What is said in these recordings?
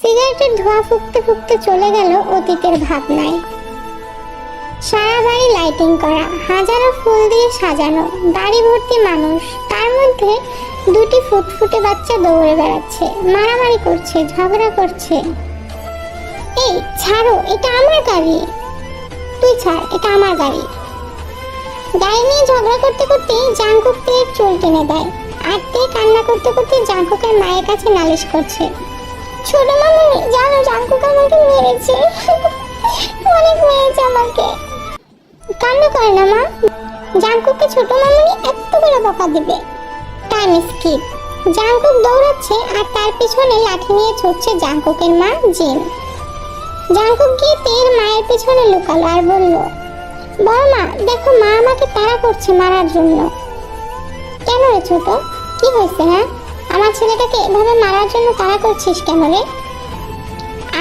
সিগারেটের ধোঁয়া ফুঁকতে ফুঁকতে চলে গেল অতীতের ভাবনায়। সারা বাড়ি লাইটিং করা, হাজারো ফুল দিয়ে সাজানো দাড়ি ভর্তি মানুষ, তার মধ্যে দুটি ফুটফুটে বাচ্চা দৌড়ে বেড়াচ্ছে, মারামারি করছে, ঝগড়া করছে। এই, ছাড়ো, এটা আমার গাড়ি। তুই ছাড়, এটা আমার গাড়ি। গাড়ি নিয়ে ঝগড়া করতে করতে জাঙ্কুক তের চুল টেনে দেয়। আর তে কান্না করতে করতে জাঙ্কুকের মায়ের কাছে নালিশ করছে ছোট মামুনি, জানো জাঙ্কুক আমাকে মেরেছে। অনেক মেরেছে আমাকে। কান্না করে না মা। জাঙ্কুককে ছোট মামুনি এত করে বকা দিবে। Time skip. জাঙ্কুক দৌড়াচ্ছে আর তার পিছনে লাঠি নিয়ে ছুটছে জাঙ্কুকের মা, জিন। জাঙ্কুক গিয়ে তের মায়ের পিছনে লুকালো আর বলল, বড় মা, দেখো মা আমাকে তাড়া করছে মারার জন্য। কেন রে ছোট? কি হয়েছে হ্যাঁ? আমার ছেলেটাকে এভাবে মারার জন্য তাড়া করছিস কেন রে?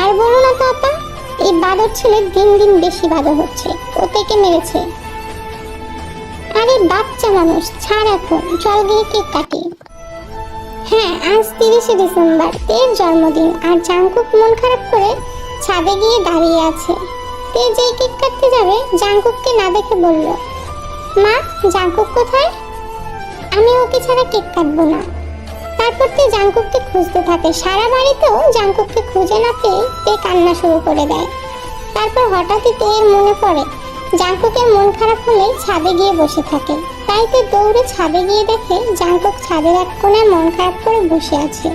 আর বলো না তো আপা, এই বাদর ছেলে দিন দিন বেশি বাদর হচ্ছে, ও থেকে মেরেছে। আরে বাচ্চা মানুষ, ছাড় এখন চল গিয়ে কেক কাটি। হ্যাঁ আজ তিরিশে ডিসেম্বর, তের জন্মদিন, আর জাঙ্কুক মন খারাপ করে ছাদে গিয়ে দাঁড়িয়ে আছে। তে যেই কেক কাটতে যাবে জাঙ্কুককে না দেখে বলল, মা জাঙ্কুক কোথায়? আমি ওকে ছাড়া কেক কাটবো না। তারপর তে জাঙ্কুককে খুঁজতে থাকে। সারা বাড়িতেও জাঙ্কুককে খুঁজে না পেয়ে তে কান্না শুরু করে দেয়। তারপর হঠাৎই তের মনে পড়ে জাঙ্কুকের মন খারাপ হলে ছাদে গিয়ে বসে থাকে। তাই তে দৌড়ে ছাদে গিয়ে দেখে জাঙ্কুক ছাদের এক কোণে মন খারাপ করে বসে আছে।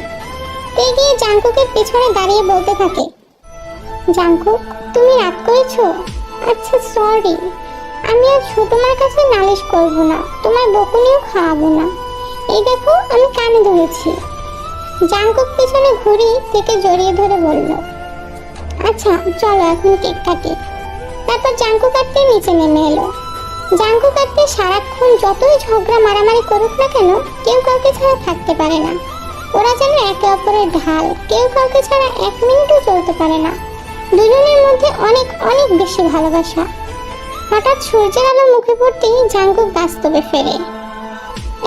তে গিয়ে জাঙ্কুকের পেছনে দাঁড়িয়ে বলতে থাকে জাঙ্কুক তুমি রাগ করেছ? আচ্ছা সরি আমি আর ছোটমার কাছে নালিশ করব না। তোমার বকুনিও খাওয়াবো না। এই দেখো আমি কানে ধরেছি। জাঙ্কুক পিছনে ঘুরি থেকে জড়িয়ে ধরে বলল আচ্ছা চলো এখন কেক কাটি। তারপর জাঙ্কু কাটতে নিচে নেমে এলো। জাঙ্কু কাটতে সারাক্ষণ যতই ঝগড়া মারামারি করুক না কেন, কেউ কাউকে ছাড়া থাকতে পারে না। ওরা যেন একে অপরের ঢাল, কেউ কাউকে ছাড়া এক মিনিটও চলতে পারে না। দুজনের মধ্যে অনেক অনেক বেশি ভালোবাসা। হঠাৎ সূর্যের আলো মুখে পড়তেই জাঙ্কুক বাস্তবে ফেরে।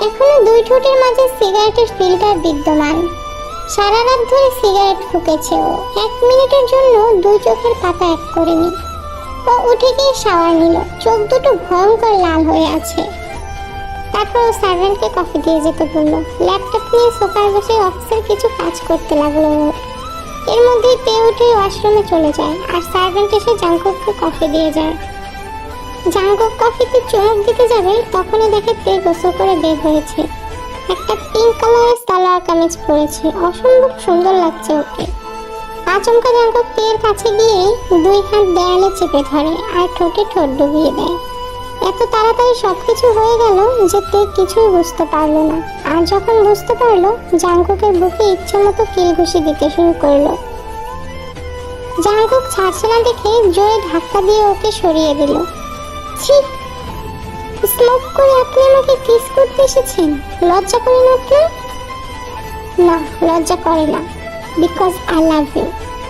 এখনও দুই ঠোঁটের মাঝে সিগারেটের ফিল্টার বিদ্যমান। সারা রাত ধরে সিগারেট ফুকেছে ও। এক মিনিটের জন্য দুই চোখের পাতা এক করেনি ও উঠে গিয়ে শাওয়ার নিল। চোখ দুটো ভয়ঙ্কর লাল হয়ে আছে। তারপর ও সার্ভেন্টকে কফি দিয়ে যেতে বলল। ল্যাপটপ নিয়ে সোফায় বসে অফিসের কিছু কাজ করতে লাগল ও। এর মধ্যেই পেয়ে উঠে ওয়াশরুমে চলে যায়। আর সার্ভেন্ট এসে জাঙ্কুককে কফি দিয়ে যায়। জাঙ্কুক কফিতে চুমুক দিতে যাবে, তখনই দেখে তে গোসল করে বের হয়েছে। একটা পিঙ্ক কালারের সালোয়ার কামিজ পরেছে, অসম্ভব সুন্দর লাগছে ওকে। আচমকা জাঙ্কুক তের কাছে গিয়ে দুই হাত দেয়ালে চেপে ধরে আর ঠোঁটে ঠোঁট ডুবিয়ে দেয়। এত তাড়াতাড়ি সবকিছু হয়ে গেল যে তে কিছুই বুঝতে পারল না। আর যখন বুঝতে পারল জাঙ্কুকের বুকে ইচ্ছে মতো কিল ঘুষি দিতে শুরু করল। জাঙ্কুক ছাড়ছে না দেখে জোরে ধাক্কা দিয়ে ওকে সরিয়ে দিল। ছি স্মোক করে আপনি আমাকে কিস করতে এসেছেন? লজ্জা করে না আপনার না, লজ্জা করে না। Because I love you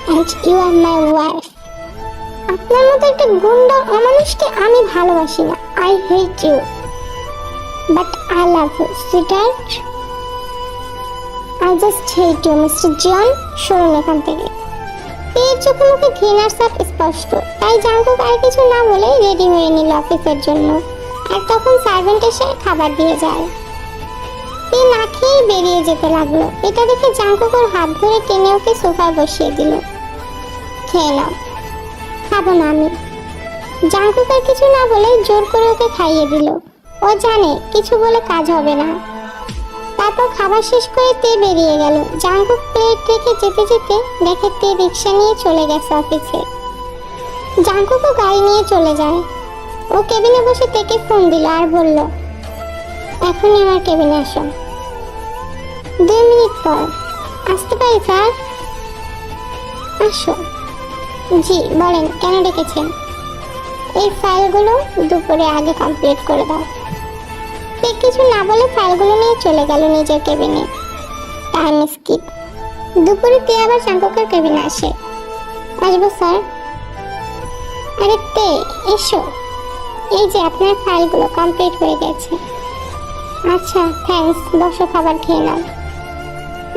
and you are my wife আপনার মতো একটা গুন্ডা অমানুষকে আমি ভালোবাসি না। I hate you but I love you sweetheart I just hate you mister John শুনুন এখান থেকে। চোখে মুখে ঘৃণার সাপ স্পষ্ট। তাই জাঙ্কুক আর কিছু না বলে রেডি হয়ে নিল অফিসের জন্য। আর তখন সার্ভেন্ট এসে খাবার দিয়ে যায়। পে না খেয়েই বেরিয়ে যেতে লাগল। এটা দেখে জাঙ্কুক হাত ধরে টেনে ওকে সোফায় বসিয়ে দিল। খেয়ে নাও। খাব না আমি। জাঙ্কুক আর কিছু না বলে জোর করে ওকে খাইয়ে দিল। ও জানে, কিছু বলে কাজ হবে না। তারপর খাবার শেষ করে তে বেরিয়ে গেল। জাঙ্কুক প্লেট রেখে যেতে যেতে দেখে তে রিক্সা নিয়ে চলে গেছে অফিসে জাঙ্কুকও গাড়ি নিয়ে চলে যায়। ও কেবিনে বসে তেকে ফোন দিল আর বলল এখন আমার কেবিনে আসো। দুই মিনিট পর। আসতে পারি, স্যার? আসো। জি, বলেন, কেন ডেকেছেন? এই ফাইলগুলো দুপুরে আগে কমপ্লিট করে দাও। সে কিছু না বলে ফাইলগুলো নিয়ে চলে গেল নিজের কেবিনে। টাইম স্কিপ দুপুরে তে আবার চাঙ্কুকের কেবিনে আসে। আসব, স্যার। আরে তে, এসো। এই যে আপনার ফাইলগুলো কমপ্লিট হয়ে গেছে। আচ্ছা থ্যাঙ্কস বসো, খাবার খেয়ে নাও।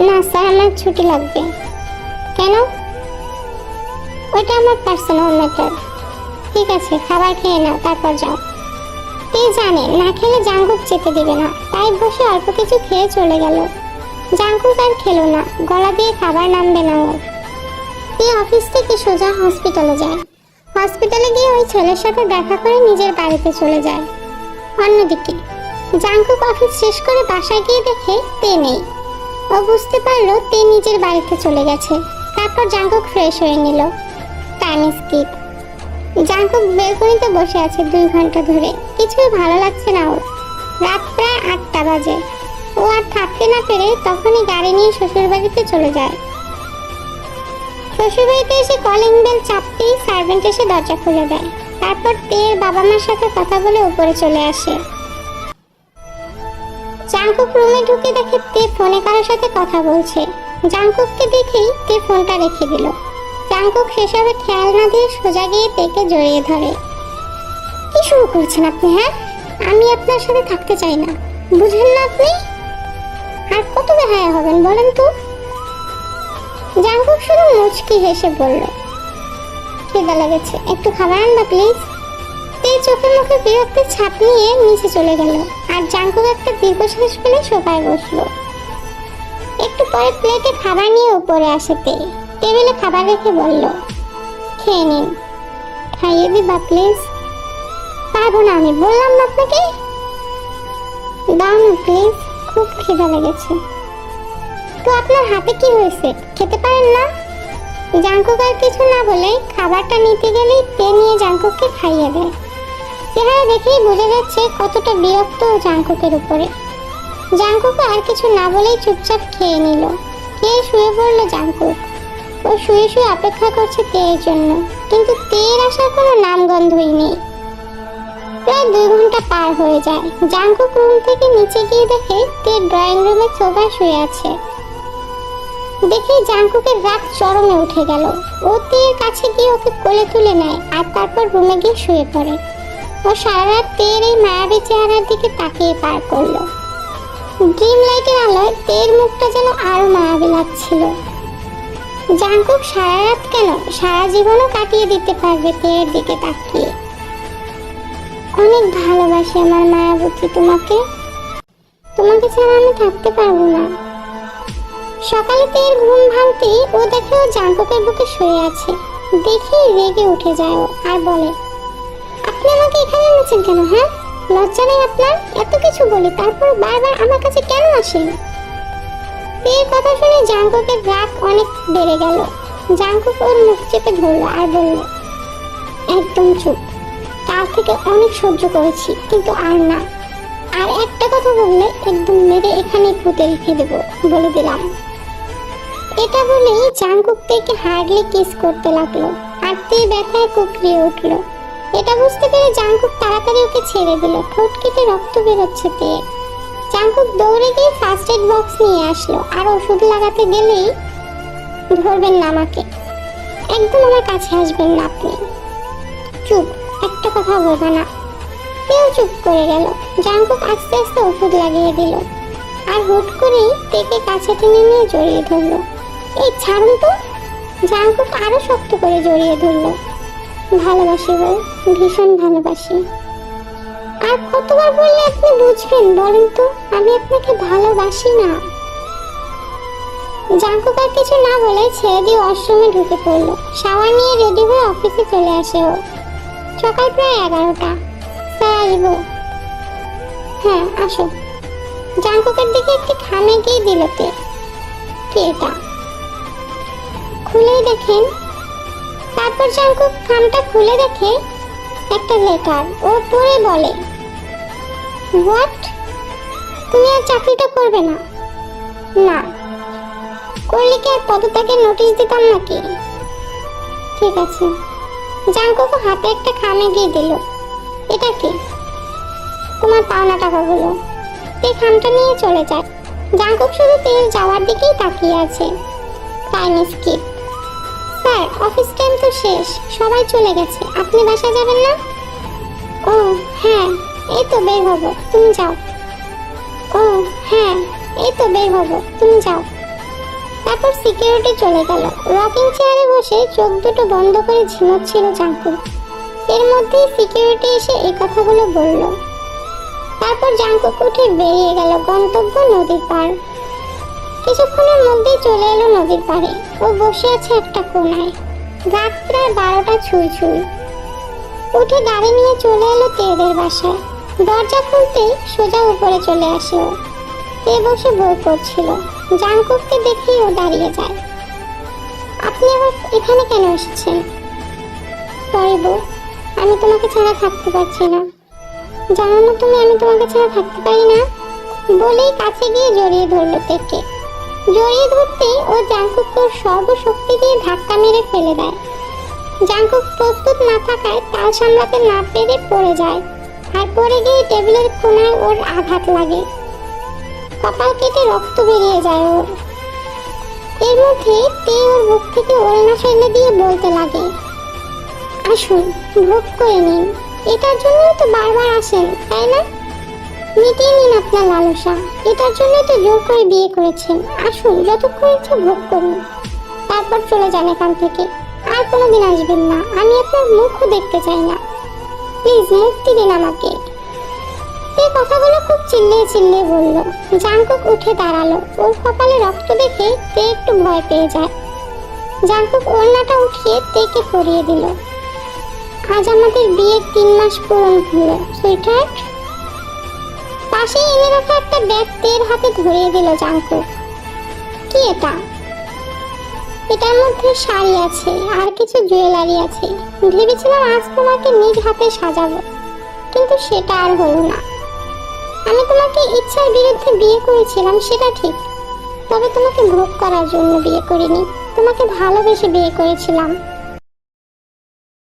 না, স্যার, আমার ছুটি লাগবে। কেন? ওইটা আমার পার্সোনাল ম্যাটার ঠিক আছে, খাবার খেয়ে নাও, তারপর যাও। তে জানে, না খেলে জাঙ্কুক যেতে দেবে না। তাই বসে অল্প কিছু খেয়ে চলে গেল। জাঙ্কুক আর খেলো না, গলা দিয়ে খাবার নামবে না ওর তে অফিস থেকে সোজা হসপিটালে যায়। হসপিটালে গিয়ে ওই ছেলের সাথে দেখা করে নিজের বাড়িতে চলে যায়। অন্যদিকে, জাঙ্কুক অফিস শেষ করে বাসায় গিয়ে দেখে তে নেই। ও বুঝতে পারল তে নিজের বাড়িতে চলে গেছে। তারপর জাঙ্কুক ফ্রেশ হয়ে নিল। টাইম স্কিপ জাঙ্কুক বেলকনিতে বসে আছে দুই ঘণ্টা ধরে। কিছুই ভালো লাগছে না ওর। রাত প্রায় আটটা বাজে। ও আর থাকতে না পেরে তখনই গাড়ি নিয়ে শ্বশুর বাড়িতে চলে যায়। শ্বশুর বাড়িতে এসে কলিং বেল চাপতেই সার্ভেন্ট এসে দরজা খুলে দেয়। তারপর তের বাবা মার সাথে কথা বলে উপরে চলে আসে। জাঙ্কুক রুমে ঢুকে দেখে তে ফোনে কারোর সাথে কথা বলছে। জাঙ্কুককে দেখেই তে ফোনটা রেখে দিল। জাঙ্কুক সেসবে খেয়াল না দিয়ে সোজা গিয়ে পেকে জড়িয়ে ধরে। কি শুরু করছেন আপনি হ্যাঁ? আমি আপনার সাথে থাকতে চাই না। বুঝলেন না আপনি? আর কত বেহায়া হবেন, বলেন তো? জাঙ্কুক শুধু মুচকি হেসে বলল, খিদা লেগেছে, একটু খাবার আনবা প্লিজ এই চোখে মুখে বিরক্তির ছাপ নিয়ে নিচে চলে গেল, আর জাঙ্কুক একটা দীর্ঘশ্বাস ফেলে সোফায় বসল। একটু পরে প্লেটে খাবার নিয়ে উপরে আসে তে টেবিলে খাবার রেখে বলল, খেয়ে নিন। খাইয়ে দিবা প্লিজ। পারব না আমি, বললাম না আপনাকে? দাও প্লিজ, খুব খিদা লেগেছে। তো আপনার হাতে কি হয়েছে? খেতে পারেন না? জাঙ্কুক আর কিছু না বলে খাবারটা নিতে গেলেই তে নিয়ে জাঙ্কুককে খাইয়ে দেয়। চেহারা দেখেই বোঝা যাচ্ছে কতটা বিরক্ত জাঙ্কুকের উপরে। জাঙ্কুক আর কিছু না বলেই চুপচাপ খেয়ে নিল। খেয়ে শুয়ে পড়ল জাঙ্কুক ও শুয়ে শুয়ে অপেক্ষা করছে তেয়ের জন্য। কিন্তু তেয়ের আসার কোনো নামগন্ধই নেই। প্রায় দুই ঘণ্টা পার হয়ে যায়। জাঙ্কুক রুম থেকে নিচে গিয়ে দেখে তে ড্রয়িং রুমে সোফায় শুয়ে আছে। দেখে জাঙ্কুকের রাগ চরমে উঠে গেল। ও তেয়ের কাছে গিয়ে ওকে কোলে তুলে নেয় আর তারপর রুমে গিয়ে শুয়ে পড়ে। ও সারা রাত তেয়ের এই মায়াবী চেহারার দিকে তাকিয়ে পার করল। ড্রিম লাইটের আলোয় তের মুখটা যেন আরও মায়াবী লাগছিল। জাঙ্কুক সারা রাত কেন? সারা জীবনও কাটিয়ে দিতে পারবে তেয়ের দিকে তাকিয়ে। অনেক ভালোবাসি আমার মায়াবতী তোমাকে। তোমাকে ছাড়া আমি থাকতে পারব না। সকালে তের ঘুম ভাঙতেই ও দেখে ও জাঙ্কুকের বুকে শুয়ে আছে। দেখেই রেগে উঠে যায় আর বলে, আপনি আমাকে এখানে এনেছেন কেন হ্যাঁ? লজ্জা নেই আপনার? এত কিছু বলি, তারপর বারবার আমার কাছে কেন আসেন? এর কথা শুনে জাঙ্কুকের রাগ অনেক বেড়ে গেল। জাঙ্কুক ওর মুখ চেপে ধরলো আর বলল, একদম চুপ। তার থেকে অনেক সহ্য করেছি, কিন্তু আর না। আর একটা কথা বললে একদম মেরে এখানে পুঁতে রেখে দেবো বলে দিলাম। এটা বলেই জাঙ্কুক থেকে হার্ডলি কিস করতে লাগল আর তে ব্যথায় কুকরিয়ে উঠল। এটা বুঝতে পেরে জাঙ্কুক তাড়াতাড়ি ওকে ছেড়ে দিল ঠোঁট কেটে রক্ত বেরোচ্ছে তে জাঙ্কুক দৌড়ে গিয়ে ফার্স্ট এড বক্স নিয়ে আসলো। আর ওষুধ লাগাতে গেলেই ধরবেন না আমাকে। একদম আমার কাছে আসবেন না আপনি। চুপ, একটা কথা বলবে না। কেউ চুপ করে গেল। জাঙ্কুক আস্তে আস্তে ওষুধ লাগিয়ে দিল। আর হুট করেই তেকে কাছে টেনে নিয়ে জড়িয়ে ধরলো। এই ছাড়ুন তো। জাঙ্কুক আরও শক্ত করে জড়িয়ে ধরলো। ভালোবাসি বউ, ভীষণ ভালোবাসি। আর কতবার বললে আপনি বুঝবেন বলেন তো? আমি আপনাকে ভালোবাসি না। জাঙ্কুক কিছু না বলে ছেড়ে দিয়ে ওয়াশরুমে ঢুকে পড়ল। শাওয়ার নিয়ে রেডি হয়ে অফিসে চলে আসে ও। সকাল প্রায় এগারোটা। স্যার আসব হ্যাঁ আসো জাঙ্কুকের দিকে একটি খামে গিয়ে দিল কি এটা? খুলেই দেখেন। তারপর জাঙ্কুক খামটা খুলে দেখে একটা লেটার ও পড়ে বলে। হোয়াট তুমি আর চাকরিটা করবে না। না। করলে কি আর পদত্যাগের নোটিশ দিতাম নাকি? ঠিক আছে। জাঙ্কুকও হাতে একটা খামে দিয়ে দিল। এটা কি? তোমার পাওনা টাকাগুলো। এই খামটা নিয়ে চলে যায়। জাঙ্কুক শুধু তেল যাওয়ার দিকেই তাকিয়ে আছে। Time skip sir office time তো শেষ। সবাই চলে গেছে। আপনি বাসা যাবেন না? ও হ্যাঁ। এই তো বের হব, তুমি যাও। ও হ্যাঁ এই তো বের হব, তুমি যাও। তারপর সিকিউরিটি চলে গেল। রকিং চেয়ারে বসে চোখ দুটো বন্ধ করে ঝিমোচ্ছিল জাঙ্কুক এর মধ্যেই সিকিউরিটি এসে এই কথাগুলো বলল। তারপর জাঙ্কুক উঠে বেরিয়ে গেল গন্তব্য নদীর পার কিছুক্ষণের মধ্যেই চলে এলো নদীর পাড়ে। ও বসে আছে একটা কোনায়। রাত প্রায় বারোটা ছুঁই ছুঁই। উঠে গাড়ি নিয়ে চলে এলো তেদের বাসায়। দরজা খুলতেই সোজা উপরে চলে আসে ও। এ বসে বই করছিল জাঙ্কুককে দেখেই ও দাঁড়িয়ে যায়। আপনি আবার এখানে কেন এসেছেন? সরি বউ, আমি তোমাকে ছাড়া থাকতে পারছি না। জানো না তুমি আমি তোমাকে ছাড়া থাকতে পারি না? বলেই কাছে গিয়ে জড়িয়ে ধরলো তেকে। জড়িয়ে ধরতেই ও জাঙ্কুককে ওর সর্বশক্তি দিয়ে ধাক্কা মেরে ফেলে দেয়। জাঙ্কুক প্রস্তুত না থাকায় তাল সামলাতে না পেরে পড়ে যায়। আর পড়ে গিয়ে টেবিলের কোনায় ওর আঘাত লাগে। কপাল কেটে রক্ত বেরিয়ে যায় ওর। এর মধ্যে তে ওর বুক থেকে ওড়না ফেলে দিয়ে বলতে লাগে, আসুন, ভোগ করে নিন। এটার জন্যই তো বারবার আসেন, তাই না? মিটিয়ে নিন আপনার লালসা। এটার জন্যই তো জোর করে বিয়ে করেছেন। আসুন, যতক্ষণ ইচ্ছে ভোগ করুন। তারপর চলে যান এখান থেকে। আর কোনোদিন আসবেন না। আমি আপনার মুখও দেখতে চাই না। প্লিজ মুক্তি দিন আমাকে। এই কথাগুলো খুব চিল্লিয়ে চিল্লিয়ে বলল। জাঙ্কুক উঠে দাঁড়াল। ওর কপালে রক্ত দেখে তে একটু ভয় পেয়ে যায়। জাঙ্কুক ওড়নাটা উঠিয়ে তেকে পরিয়ে দিল। আজ আমাদের বিয়ের তিন মাস পূরণ হলো সুইটার পাশেই এনে রাখা একটা ব্যাগ তের হাতে ধরিয়ে দিল জাঙ্কুক কি এটা? এটার মধ্যে শাড়ি আছে, আর কিছু জুয়েলারি আছে। ভেবেছিলাম আজ তোমাকে নিজ হাতে সাজাবো, কিন্তু সেটা আর হলো না। আমি তোমাকে ইচ্ছার বিরুদ্ধে বিয়ে করেছিলাম, সেটা ঠিক। তবে তোমাকে ভোগ করার জন্য বিয়ে করিনি, তোমাকে ভালোবেসে বিয়ে করেছিলাম।